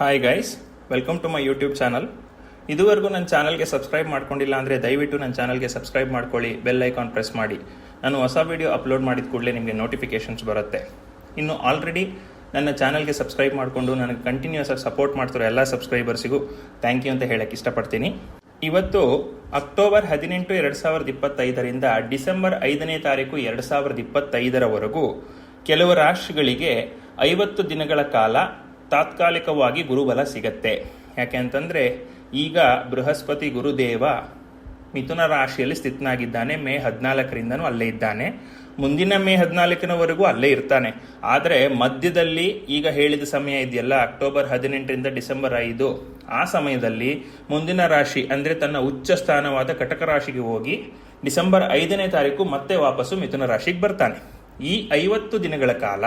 Hi guys welcome to my YouTube channel ಇದುವರೆಗೂ ನನ್ನ ಚಾನಲ್ಗೆ ಸಬ್ಸ್ಕ್ರೈಬ್ ಮಾಡ್ಕೊಂಡಿಲ್ಲ ಅಂದರೆ ದಯವಿಟ್ಟು ನನ್ನ ಚಾನಲ್ಗೆ ಸಬ್ಸ್ಕ್ರೈಬ್ ಮಾಡ್ಕೊಳ್ಳಿ ಬೆಲ್ ಐಕಾನ್ ಪ್ರೆಸ್ ಮಾಡಿ. ನಾನು ಹೊಸ ವಿಡಿಯೋ ಅಪ್ಲೋಡ್ ಮಾಡಿದ ಕೂಡಲೇ ನಿಮಗೆ ನೋಟಿಫಿಕೇಷನ್ಸ್ ಬರುತ್ತೆ. ಇನ್ನು ಆಲ್ರೆಡಿ ನನ್ನ ಚಾನಲ್ಗೆ ಸಬ್ಸ್ಕ್ರೈಬ್ ಮಾಡಿಕೊಂಡು ನನಗೆ ಕಂಟಿನ್ಯೂಸ್ ಆಗಿ ಸಪೋರ್ಟ್ ಮಾಡ್ತಿರೋ ಎಲ್ಲ ಸಬ್ಸ್ಕ್ರೈಬರ್ಸಿಗೂ ಥ್ಯಾಂಕ್ ಯು ಅಂತ ಹೇಳಕ್ಕೆ ಇಷ್ಟಪಡ್ತೀನಿ. ಇವತ್ತು ಅಕ್ಟೋಬರ್ ಹದಿನೆಂಟು ಎರಡು ಸಾವಿರದ ಇಪ್ಪತ್ತೈದರಿಂದ ಡಿಸೆಂಬರ್ ಐದನೇ ತಾರೀಕು ಎರಡು ಸಾವಿರದ ಇಪ್ಪತ್ತೈದರವರೆಗೂ ಕೆಲವು ರಾಷ್ಟ್ರಗಳಿಗೆ ಐವತ್ತು ದಿನಗಳ ಕಾಲ ತಾತ್ಕಾಲಿಕವಾಗಿ ಗುರುಬಲ ಸಿಗತ್ತೆ. ಯಾಕೆ ಅಂತಂದರೆ ಈಗ ಬೃಹಸ್ಪತಿ ಗುರುದೇವ ಮಿಥುನ ರಾಶಿಯಲ್ಲಿ ಸ್ಥಿತನಾಗಿದ್ದಾನೆ. ಮೇ ಹದಿನಾಲ್ಕರಿಂದನೂ ಅಲ್ಲೇ ಇದ್ದಾನೆ. ಮುಂದಿನ ಮೇ ಹದಿನಾಲ್ಕನವರೆಗೂ ಅಲ್ಲೇ ಇರ್ತಾನೆ. ಆದರೆ ಮಧ್ಯದಲ್ಲಿ ಈಗ ಹೇಳಿದ ಸಮಯ ಇದೆಯಲ್ಲ, ಅಕ್ಟೋಬರ್ ಹದಿನೆಂಟರಿಂದ ಡಿಸೆಂಬರ್ ಐದು. ಆ ಸಮಯದಲ್ಲಿ ಮುಂದಿನ ರಾಶಿ ಅಂದರೆ ತನ್ನ ಉಚ್ಚ ಸ್ಥಾನವಾದ ಕಟಕ ರಾಶಿಗೆ ಹೋಗಿ ಡಿಸೆಂಬರ್ ಐದನೇ ತಾರೀಕು ಮತ್ತೆ ವಾಪಸ್ಸು ಮಿಥುನ ರಾಶಿಗೆ ಬರ್ತಾನೆ. ಈ ಐವತ್ತು ದಿನಗಳ ಕಾಲ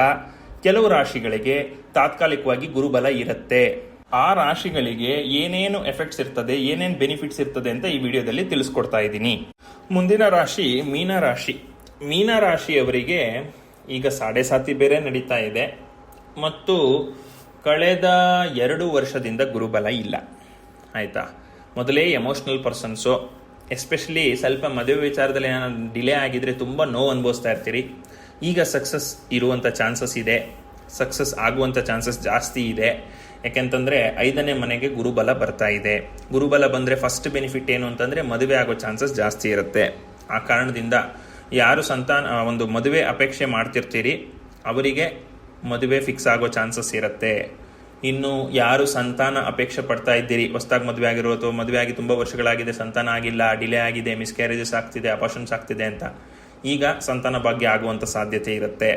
ಕೆಲವು ರಾಶಿಗಳಿಗೆ ತಾತ್ಕಾಲಿಕವಾಗಿ ಗುರುಬಲ ಇರುತ್ತೆ. ಆ ರಾಶಿಗಳಿಗೆ ಏನೇನು ಎಫೆಕ್ಟ್ಸ್ ಇರ್ತದೆ, ಏನೇನು ಬೆನಿಫಿಟ್ಸ್ ಇರ್ತದೆ ಅಂತ ಈ ವಿಡಿಯೋದಲ್ಲಿ ತಿಳಿಸ್ಕೊಡ್ತಾ ಇದ್ದೀನಿ. ಮುಂದಿನ ರಾಶಿ ಮೀನ ರಾಶಿ. ಮೀನ ರಾಶಿಯವರಿಗೆ ಈಗ ಸಾಡೆ ಸಾತಿ ಬೇರೆ ನಡೀತಾ ಇದೆ. ಮತ್ತು ಕಳೆದ ಎರಡು ವರ್ಷದಿಂದ ಗುರುಬಲ ಇಲ್ಲ. ಆಯಿತಾ? ಮೊದಲೇ ಎಮೋಷ್ನಲ್ ಪರ್ಸನ್ಸು ಎಸ್ಪೆಷಲಿ ಸ್ವಲ್ಪ ಮದುವೆ ವಿಚಾರದಲ್ಲಿ ಏನಾದ್ರು ಡಿಲೇ ಆಗಿದ್ರೆ ತುಂಬ ನೋವು ಅನುಭವಿಸ್ತಾ ಇರ್ತೀರಿ. ಈಗ ಸಕ್ಸಸ್ ಇರುವಂಥ ಚಾನ್ಸಸ್ ಇದೆ. ಸಕ್ಸಸ್ ಆಗುವಂಥ ಚಾನ್ಸಸ್ ಜಾಸ್ತಿ ಇದೆ. ಯಾಕೆಂತಂದರೆ ಐದನೇ ಮನೆಗೆ ಗುರುಬಲ ಬರ್ತಾ ಇದೆ. ಗುರುಬಲ ಬಂದರೆ ಫಸ್ಟ್ ಬೆನಿಫಿಟ್ ಏನು ಅಂತಂದರೆ ಮದುವೆ ಆಗೋ ಚಾನ್ಸಸ್ ಜಾಸ್ತಿ ಇರುತ್ತೆ. ಆ ಕಾರಣದಿಂದ ಯಾರು ಸಂತಾನ ಒಂದು ಮದುವೆ ಅಪೇಕ್ಷೆ ಮಾಡ್ತಿರ್ತೀರಿ, ಅವರಿಗೆ ಮದುವೆ ಫಿಕ್ಸ್ ಆಗೋ ಚಾನ್ಸಸ್ ಇರುತ್ತೆ. ಇನ್ನು ಯಾರು ಸಂತಾನ ಅಪೇಕ್ಷೆ ಪಡ್ತಾ ಇದ್ದೀರಿ, ಹೊಸ್ದಾಗಿ ಮದುವೆ ಆಗಿರೋ ಅಥವಾ ಮದುವೆ ಆಗಿ ತುಂಬ ವರ್ಷಗಳಾಗಿದೆ, ಸಂತಾನ ಆಗಿಲ್ಲ ಡಿಲೇ ಆಗಿದೆ ಮಿಸ್ಕ್ಯಾರೇಜಸ್ ಆಗ್ತಿದೆ ಅಪಾಷನ್ಸ್ ಆಗ್ತಿದೆ ಅಂತ ಈಗ ಸಂತಾನ ಭಾಗ್ಯ ಆಗುವಂಥ ಸಾಧ್ಯತೆ ಇರುತ್ತೆ.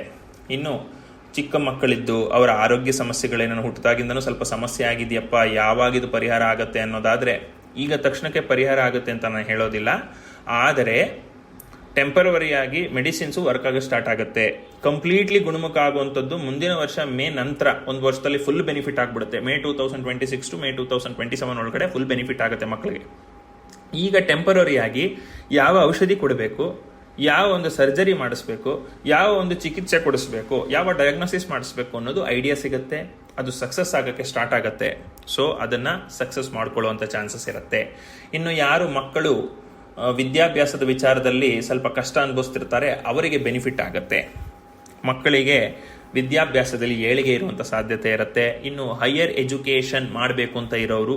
ಇನ್ನು ಚಿಕ್ಕ ಮಕ್ಕಳಿದ್ದು, ಅವರ ಆರೋಗ್ಯ ಸಮಸ್ಯೆಗಳೇನೋ ಹುಟ್ಟಿದಾಗಿಂದನೂ ಸ್ವಲ್ಪ ಸಮಸ್ಯೆ ಆಗಿದೆಯಪ್ಪ ಯಾವಾಗ ಇದು ಪರಿಹಾರ ಆಗುತ್ತೆ ಅನ್ನೋದಾದ್ರೆ ಈಗ ತಕ್ಷಣಕ್ಕೆ ಪರಿಹಾರ ಆಗುತ್ತೆ ಅಂತ ನಾನು ಹೇಳೋದಿಲ್ಲ. ಆದರೆ ಟೆಂಪರವರಿಯಾಗಿ ಮೆಡಿಸಿನ್ಸು ವರ್ಕ್ ಆಗೋ ಸ್ಟಾರ್ಟ್ ಆಗುತ್ತೆ. ಕಂಪ್ಲೀಟ್ಲಿ ಗುಣಮುಖ ಆಗುವಂಥದ್ದು ಮುಂದಿನ ವರ್ಷ ಮೇ ನಂತರ, ಒಂದು ವರ್ಷದಲ್ಲಿ ಫುಲ್ ಬೆನಿಫಿಟ್ ಆಗಿಬಿಡುತ್ತೆ. May two thousand twenty six to May two thousand twenty seven ಒಳಗಡೆ ಫುಲ್ ಬೆನಿಫಿಟ್ ಆಗುತ್ತೆ ಮಕ್ಕಳಿಗೆ. ಈಗ ಟೆಂಪರರಿಯಾಗಿ ಯಾವ ಔಷಧಿ ಕೊಡಬೇಕು? ಯಾವ ಒಂದು ಸರ್ಜರಿ ಮಾಡಿಸ್ಬೇಕು, ಯಾವ ಒಂದು ಚಿಕಿತ್ಸೆ ಕೊಡಿಸ್ಬೇಕು, ಯಾವ ಡಯಾಗ್ನೋಸಿಸ್ ಮಾಡಿಸ್ಬೇಕು ಅನ್ನೋದು ಐಡಿಯಾ ಸಿಗುತ್ತೆ. ಅದು ಸಕ್ಸಸ್ ಆಗೋಕ್ಕೆ ಸ್ಟಾರ್ಟ್ ಆಗುತ್ತೆ. ಸೊ ಅದನ್ನ ಸಕ್ಸಸ್ ಮಾಡ್ಕೊಳ್ಳುವಂಥ ಚಾನ್ಸಸ್ ಇರುತ್ತೆ. ಇನ್ನು ಯಾರು ಮಕ್ಕಳು ವಿದ್ಯಾಭ್ಯಾಸದ ವಿಚಾರದಲ್ಲಿ ಸ್ವಲ್ಪ ಕಷ್ಟ ಅನುಭವಿಸ್ತಿರ್ತಾರೆ, ಅವರಿಗೆ ಬೆನಿಫಿಟ್ ಆಗುತ್ತೆ. ಮಕ್ಕಳಿಗೆ ವಿದ್ಯಾಭ್ಯಾಸದಲ್ಲಿ ಏಳಿಗೆ ಇರುವಂಥ ಸಾಧ್ಯತೆ ಇರುತ್ತೆ. ಇನ್ನು ಹೈಯರ್ ಎಜುಕೇಷನ್ ಮಾಡಬೇಕು ಅಂತ ಇರೋರು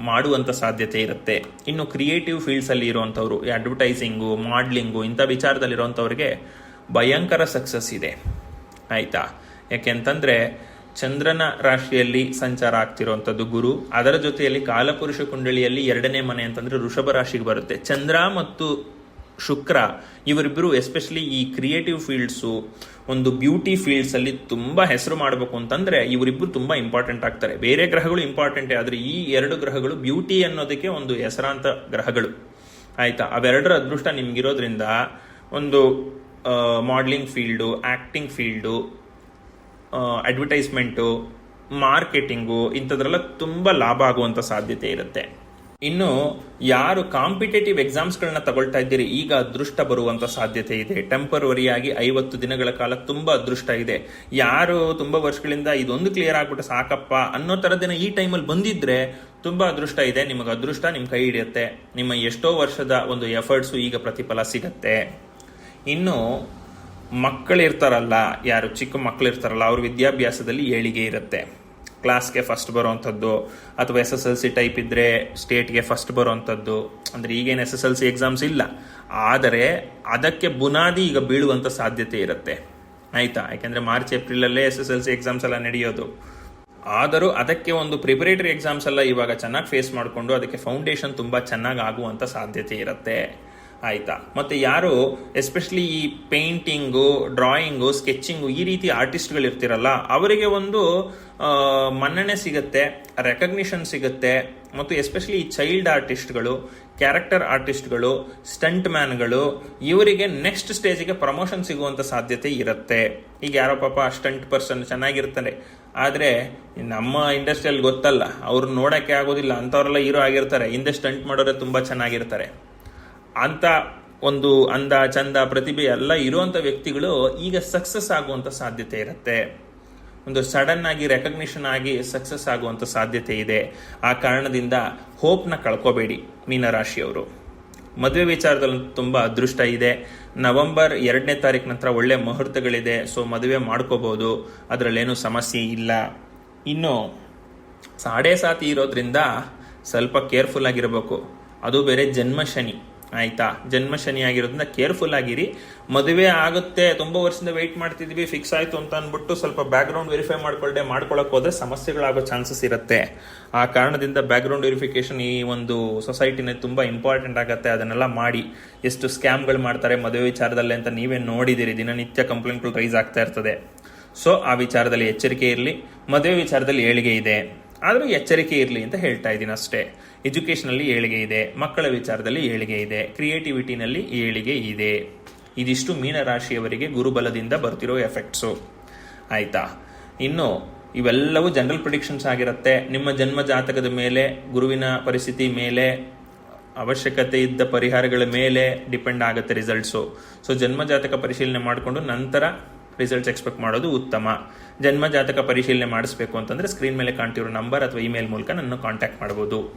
ಮಾಡುವಂಥ ಸಾಧ್ಯತೆ ಇರುತ್ತೆ. ಇನ್ನು ಕ್ರಿಯೇಟಿವ್ ಫೀಲ್ಡ್ಸಲ್ಲಿ ಇರುವಂಥವ್ರು ಈ ಅಡ್ವರ್ಟೈಸಿಂಗು ಮಾಡ್ಲಿಂಗು ಇಂಥ ವಿಚಾರದಲ್ಲಿರುವಂಥವ್ರಿಗೆ ಭಯಂಕರ ಸಕ್ಸಸ್ ಇದೆ. ಆಯ್ತಾ? ಯಾಕೆಂತಂದ್ರೆ ಚಂದ್ರನ ರಾಶಿಯಲ್ಲಿ ಸಂಚಾರ ಆಗ್ತಿರುವಂಥದ್ದು ಗುರು, ಅದರ ಜೊತೆಯಲ್ಲಿ ಕಾಲಪುರುಷ ಕುಂಡಳಿಯಲ್ಲಿ ಎರಡನೇ ಮನೆ ಅಂತಂದ್ರೆ ವೃಷಭ ರಾಶಿಗೆ ಬರುತ್ತೆ. ಚಂದ್ರ ಮತ್ತು ಶುಕ್ರ ಇವರಿಬ್ಬರು ಎಸ್ಪೆಷಲಿ ಈ ಕ್ರಿಯೇಟಿವ್ ಫೀಲ್ಡ್ಸು ಒಂದು ಬ್ಯೂಟಿ ಫೀಲ್ಡ್ಸ್ ಅಲ್ಲಿ ತುಂಬಾ ಹೆಸರು ಮಾಡಬೇಕು ಅಂತಂದ್ರೆ ಇವರಿಬ್ಬರು ತುಂಬಾ ಇಂಪಾರ್ಟೆಂಟ್ ಆಗ್ತಾರೆ. ಬೇರೆ ಗ್ರಹಗಳು ಇಂಪಾರ್ಟೆಂಟೇ ಆದ್ರೆ ಈ ಎರಡು ಗ್ರಹಗಳು ಬ್ಯೂಟಿ ಅನ್ನೋದಕ್ಕೆ ಒಂದು ಹೆಸರಾಂತ ಗ್ರಹಗಳು. ಆಯ್ತಾ? ಅವೆರಡರ ಅದೃಷ್ಟ ನಿಮ್ಗಿರೋದ್ರಿಂದ ಒಂದು modelling field acting field advertisement marketing ಇಂಥದ್ರೆಲ್ಲ ತುಂಬ ಲಾಭ ಆಗುವಂಥ ಸಾಧ್ಯತೆ ಇರುತ್ತೆ. ಇನ್ನು ಯಾರು ಕಾಂಪಿಟೇಟಿವ್ ಎಕ್ಸಾಮ್ಸ್ಗಳನ್ನ ತಗೊಳ್ತಾ ಇದ್ದೀರಿ, ಈಗ ಅದೃಷ್ಟ ಬರುವಂತ ಸಾಧ್ಯತೆ ಇದೆ. ಟೆಂಪರವರಿಯಾಗಿ ಐವತ್ತು ದಿನಗಳ ಕಾಲ ತುಂಬಾ ಅದೃಷ್ಟ ಇದೆ. ಯಾರು ತುಂಬಾ ವರ್ಷಗಳಿಂದ ಇದೊಂದು ಕ್ಲಿಯರ್ ಆಗ್ಬಿಟ್ಟು ಸಾಕಪ್ಪ ಅನ್ನೋ ತರದಿನ ಈ ಟೈಮಲ್ಲಿ ಬಂದಿದ್ರೆ ತುಂಬಾ ಅದೃಷ್ಟ ಇದೆ. ನಿಮಗೆ ಅದೃಷ್ಟ ನಿಮ್ಮ ಕೈ ಹಿಡಿಯುತ್ತೆ. ನಿಮ್ಮ ಎಷ್ಟೋ ವರ್ಷದ ಒಂದು ಎಫರ್ಟ್ಸು ಈಗ ಪ್ರತಿಫಲ ಸಿಗತ್ತೆ. ಇನ್ನು ಮಕ್ಕಳಿರ್ತಾರಲ್ಲ, ಯಾರು ಚಿಕ್ಕ ಮಕ್ಕಳಿರ್ತಾರಲ್ಲ, ಅವ್ರ ವಿದ್ಯಾಭ್ಯಾಸದಲ್ಲಿ ಏಳಿಗೆ ಇರುತ್ತೆ. ಕ್ಲಾಸ್ಗೆ ಫಸ್ಟ್ ಬರೋವಂಥದ್ದು ಅಥವಾ S S L C type ಇದ್ರೆ ಸ್ಟೇಟ್ಗೆ ಫಸ್ಟ್ ಬರೋವಂಥದ್ದು, ಅಂದ್ರೆ ಈಗೇನು S S L C exams ಇಲ್ಲ. ಆದರೆ ಅದಕ್ಕೆ ಬುನಾದಿ ಈಗ ಬೀಳುವಂಥ ಸಾಧ್ಯತೆ ಇರುತ್ತೆ. ಆಯ್ತಾ? ಯಾಕೆಂದ್ರೆ March, ಏಪ್ರಿಲಲ್ಲೇ S S L C exams ಎಲ್ಲ ನಡೆಯೋದು. ಆದರೂ ಅದಕ್ಕೆ ಒಂದು ಪ್ರಿಪರೇಟರಿ ಎಕ್ಸಾಮ್ಸ್ ಎಲ್ಲ ಇವಾಗ ಚೆನ್ನಾಗಿ ಫೇಸ್ ಮಾಡಿಕೊಂಡು ಅದಕ್ಕೆ ಫೌಂಡೇಶನ್ ತುಂಬಾ ಚೆನ್ನಾಗಿ ಆಗುವಂತ ಸಾಧ್ಯತೆ ಇರುತ್ತೆ. ಆಯ್ತಾ? ಮತ್ತೆ ಯಾರು ಎಸ್ಪೆಷಲಿ ಈ ಪೇಂಟಿಂಗು ಡ್ರಾಯಿಂಗು ಸ್ಕೆಚಿಂಗು ಈ ರೀತಿ ಆರ್ಟಿಸ್ಟ್ಗಳು ಇರ್ತಿರಲ್ಲ ಅವರಿಗೆ ಒಂದು ಮನ್ನಣೆ ಸಿಗುತ್ತೆ ರೆಕಗ್ನಿಷನ್ ಸಿಗುತ್ತೆ, ಮತ್ತು ಎಸ್ಪೆಷಲಿ ಈ ಚೈಲ್ಡ್ ಆರ್ಟಿಸ್ಟ್ಗಳು ಕ್ಯಾರೆಕ್ಟರ್ ಆರ್ಟಿಸ್ಟ್ಗಳು ಸ್ಟಂಟ್ ಮ್ಯಾನ್ಗಳು ಇವರಿಗೆ ನೆಕ್ಸ್ಟ್ ಸ್ಟೇಜಿಗೆ ಪ್ರಮೋಷನ್ ಸಿಗುವಂತ ಸಾಧ್ಯತೆ ಇರುತ್ತೆ. ಈಗ ಯಾರೋ ಪಾಪ ಸ್ಟಂಟ್ ಪರ್ಸನ್ ಚೆನ್ನಾಗಿರ್ತಾರೆ. ಆದರೆ, ನಮ್ಮ ಇಂಡಸ್ಟ್ರಿಯಲ್ಲಿ ಗೊತ್ತಲ್ಲ, ಅವ್ರು ನೋಡಕ್ಕೆ ಆಗೋದಿಲ್ಲ ಅಂತವ್ರೆಲ್ಲ ಹೀರೋ ಆಗಿರ್ತಾರೆ, ಹಿಂದೆ ಸ್ಟಂಟ್ ಮಾಡೋರೆ ತುಂಬಾ ಚೆನ್ನಾಗಿರ್ತಾರೆ. ಅಂತ ಒಂದು ಅಂದ, ಚಂದ, ಪ್ರತಿಭೆ ಎಲ್ಲ ಇರುವಂತ ವ್ಯಕ್ತಿಗಳು ಈಗ ಸಕ್ಸಸ್ ಆಗುವಂತ ಸಾಧ್ಯತೆ ಇರುತ್ತೆ. ಒಂದು ಸಡನ್ ಆಗಿ ರೆಕಗ್ನಿಷನ್ ಆಗಿ ಸಕ್ಸಸ್ ಆಗುವಂತ ಸಾಧ್ಯತೆ ಇದೆ. ಆ ಕಾರಣದಿಂದ ಹೋಪ್ನ ಕಳ್ಕೋಬೇಡಿ ಮೀನರಾಶಿಯವರು. ಮದುವೆ ವಿಚಾರದಲ್ಲಿ ತುಂಬಾ ಅದೃಷ್ಟ ಇದೆ. ನವೆಂಬರ್ ಎರಡನೇ ತಾರೀಕು ನಂತರ ಒಳ್ಳೆ ಮುಹೂರ್ತಗಳಿದೆ ಸೊ ಮದುವೆ ಮಾಡ್ಕೋಬಹುದು ಅದರಲ್ಲೇನು ಸಮಸ್ಯೆ ಇಲ್ಲ. ಇನ್ನು ಸಾಡೆ ಸಾತಿ ಇರೋದ್ರಿಂದ ಸ್ವಲ್ಪ ಕೇರ್ಫುಲ್ ಆಗಿರಬೇಕು. ಅದು ಬೇರೆ ಜನ್ಮ ಶನಿ ಆಯ್ತಾ? ಜನ್ಮ ಶನಿ ಆಗಿರೋದ್ರಿಂದ ಕೇರ್ಫುಲ್ ಆಗಿರಿ. ಮದುವೆ ಆಗುತ್ತೆ, ತುಂಬಾ ವರ್ಷದಿಂದ ವೆಯ್ಟ್ ಮಾಡ್ತಿದ್ವಿ ಫಿಕ್ಸ್ ಆಯ್ತು ಅಂತ ಅಂದ್ಬಿಟ್ಟು ಸ್ವಲ್ಪ ಬ್ಯಾಕ್ಗ್ರೌಂಡ್ ವೆರಿಫೈ ಮಾಡ್ಕೊಳ್ಳೆ ಮಾಡ್ಕೊಳಕ್ ಹೋದ್ರೆ ಸಮಸ್ಯೆಗಳಾಗೋ ಚಾನ್ಸಸ್ ಇರುತ್ತೆ. ಆ ಕಾರಣದಿಂದ ಬ್ಯಾಕ್ಗ್ರೌಂಡ್ ವೆರಿಫಿಕೇಶನ್ ಈ ಒಂದು ಸೊಸೈಟಿನೇ ತುಂಬಾ ಇಂಪಾರ್ಟೆಂಟ್ ಆಗುತ್ತೆ. ಅದನ್ನೆಲ್ಲ ಮಾಡಿ, ಎಷ್ಟು ಸ್ಕ್ಯಾಮ್ಗಳು ಮಾಡ್ತಾರೆ ಮದುವೆ ವಿಚಾರದಲ್ಲಿ ಅಂತ ನೀವೇ ನೋಡಿದಿರಿ. ದಿನನಿತ್ಯ ಕಂಪ್ಲೇಂಟ್ಗಳು ರೈಸ್ ಆಗ್ತಾ ಇರ್ತದೆ. ಸೊ ಆ ವಿಚಾರದಲ್ಲಿ ಎಚ್ಚರಿಕೆ ಇರಲಿ, ಮದುವೆ ವಿಚಾರದಲ್ಲಿ ಏಳಿಗೆ ಇದೆ. ಆದರೂ ಎಚ್ಚರಿಕೆ ಇರಲಿ ಅಂತ ಹೇಳ್ತಾ ಇದ್ದೀನಿ ಅಷ್ಟೇ. ಎಜುಕೇಷನಲ್ಲಿ ಏಳಿಗೆ ಇದೆ, ಮಕ್ಕಳ ವಿಚಾರದಲ್ಲಿ ಏಳಿಗೆ ಇದೆ ಕ್ರಿಯೇಟಿವಿಟಿನಲ್ಲಿ ಏಳಿಗೆ ಇದೆ. ಇದಿಷ್ಟು ಮೀನರಾಶಿಯವರಿಗೆ ಗುರುಬಲದಿಂದ ಬರ್ತಿರೋ ಎಫೆಕ್ಟ್ಸು ಆಯ್ತಾ? ಇನ್ನು ಇವೆಲ್ಲವೂ ಜನರಲ್ ಪ್ರಿಡಿಕ್ಷನ್ಸ್ ಆಗಿರುತ್ತೆ. ನಿಮ್ಮ ಜನ್ಮ ಜಾತಕದ ಮೇಲೆ, ಗುರುವಿನ ಪರಿಸ್ಥಿತಿ ಮೇಲೆ, ಅವಶ್ಯಕತೆ ಇದ್ದ ಪರಿಹಾರಗಳ ಮೇಲೆ ಡಿಪೆಂಡ್ ಆಗುತ್ತೆ ರಿಸಲ್ಟ್ಸು ಸೊ ಜನ್ಮ ಜಾತಕ ಪರಿಶೀಲನೆ ಮಾಡಿಕೊಂಡು ನಂತರ ರಿಸಲ್ಟ್ಸ್ ಎಕ್ಸ್ಪೆಕ್ಟ್ ಮಾಡೋದು ಉತ್ತಮ. ಜನ್ಮ ಜಾತಕ ಪರಿಶೀಲನೆ ಮಾಡಿಸ್ಬೇಕು ಅಂತಂದರೆ ಸ್ಕ್ರೀನ್ ಮೇಲೆ ಕಾಣ್ತಿರೋ ನಂಬರ್ ಅಥವಾ ಇಮೇಲ್ ಮೂಲಕ ನನ್ನ ಕಾಂಟ್ಯಾಕ್ಟ್ ಮಾಡಬಹುದು